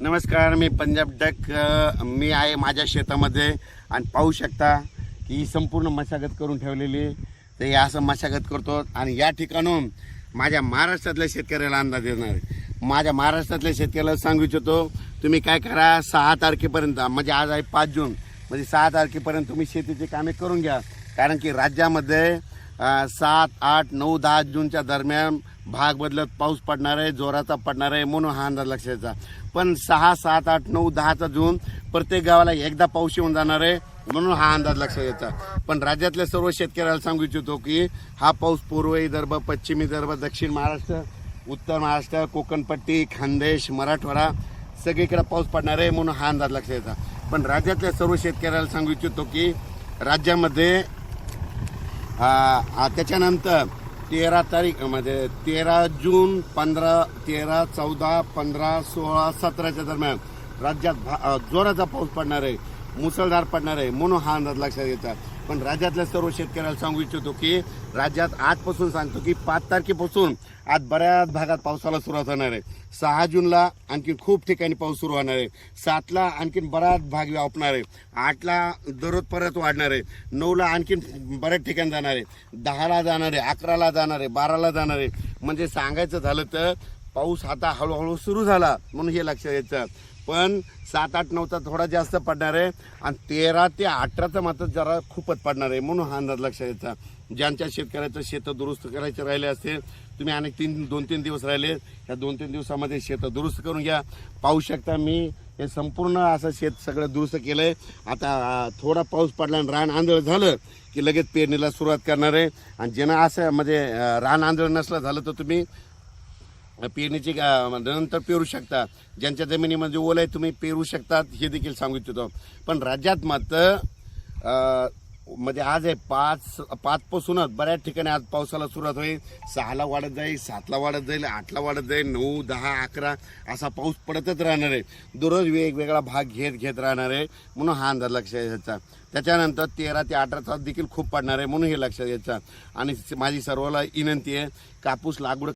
नमस्कार मी पंजाब डक मी आहे माझ्या शेतामध्ये आणि पाहू शकता की ही संपूर्ण मशागत करून ठेवलेली तर हे असं मशागत करतो आणि या ठिकाणून माझ्या महाराष्ट्रातल्या शेतकऱ्याला अंदाज देणार माझ्या महाराष्ट्रातल्या शेतकऱ्याला सांगू इच्छितो तुम्ही काय करा सहा तारखेपर्यंत म्हणजे आज आहे पाच जून म्हणजे सहा तारखेपर्यंत तुम्ही शेतीची कामे करून घ्या. कारण की राज्यामध्ये सात आठ नऊ दहा जूनच्या दरम्यान भाग बदलत पाऊस पडणार आहे जोराचा पडणार आहे म्हणून हा अंदाज लक्षाचा पण सहा सात आठ नऊ दहाचा जून प्रत्येक गावाला एकदा पाऊस येऊन जाणार आहे म्हणून हा अंदाज लक्षात येतात पण राज्यातल्या सर्व शेतकऱ्याला सांगू इच्छितो की हा पाऊस पूर्व विदर्भ पश्चिम विदर्भ दक्षिण महाराष्ट्र उत्तर महाराष्ट्र कोकणपट्टी खानदेश मराठवाडा सगळीकडे पाऊस पडणार आहे म्हणून हा अंदाज लक्षात येतात पण राज्यातल्या सर्व शेतकऱ्याला सांगू इच्छितो की राज्यामध्ये त्याच्यानंतर तेरा तारीख म्हणजे तेरा जून पंधरा तेरा चौदा पंधरा सोळा सतराच्या दरम्यान राज्यात भा- जोराचा पाऊस पडणार आहे मुसळधार पडणार आहे म्हणून हा अंदाज लक्षात येतात पण राज्यातल्या सर्व शेतकऱ्याला सांगू इच्छितो की राज्यात आजपासून सांगतो की पाच तारखेपासून आज बऱ्याच भागात पावसाला सुरुवात होणार आहे. सहा जूनला आणखी खूप ठिकाणी पाऊस सुरू होणार आहे. सातला आणखीन बराच भाग व्यापणार आहे. आठला दररोज परत वाढणार आहे. नऊला आणखीन बऱ्याच ठिकाणी जाणार आहे. दहाला जाणार आहे अकराला जाणार आहे बाराला जाणार आहे. म्हणजे सांगायचं झालं तर पाऊस आता हळूहळू सुरू झाला म्हणून हे लक्षात यायचं पण सात आठ नऊचा थोडा जास्त पडणार आहे आणि तेरा ते अठराचा मात्र जरा खूपच पडणार आहे म्हणून हा अंदाज लक्षात यायचा ज्यांच्या शेतकऱ्याचं शेतं दुरुस्त करायचे राहिले असतील तुम्ही अनेक तीन दोन तीन दिवस राहिले या दोन तीन दिवसामध्ये शेतं दुरुस्त करून घ्या. पाहू शकता मी हे संपूर्ण असं शेत सगळं दुरुस्त केलं आहे आता थोडा पाऊस पडला आणि रान आंधळ झालं की लगेच पेरणीला सुरुवात करणार आहे. आणि ज्यांना असं म्हणजे रान आंधळ नसलं झालं तर तुम्ही पेरणीची नंतर पेरू शकता. ज्यांच्या जमिनीमध्ये ओलं आहे तुम्ही पेरू शकतात हे देखील सांगू इच्छितो पण राज्यात मात्र म्हणजे आज आहे पाच पाचपासूनच बऱ्याच ठिकाणी आज पावसाला सुरुवात होईल. सहाला वाढत जाईल सातला वाढत जाईल आठला वाढत जाईल नऊ दहा अकरा असा पाऊस पडतच राहणार आहे. दररोज वेगवेगळा भाग घेत घेत राहणार आहे म्हणून हा अंदाज लक्षात घ्यायचा. त्याच्यानंतर तेरा ते अठरा तास देखील खूप पडणार आहे म्हणून हे लक्षात घ्यायचं. आणि माझी सर्वाला विनंती आहे कापूस लागवड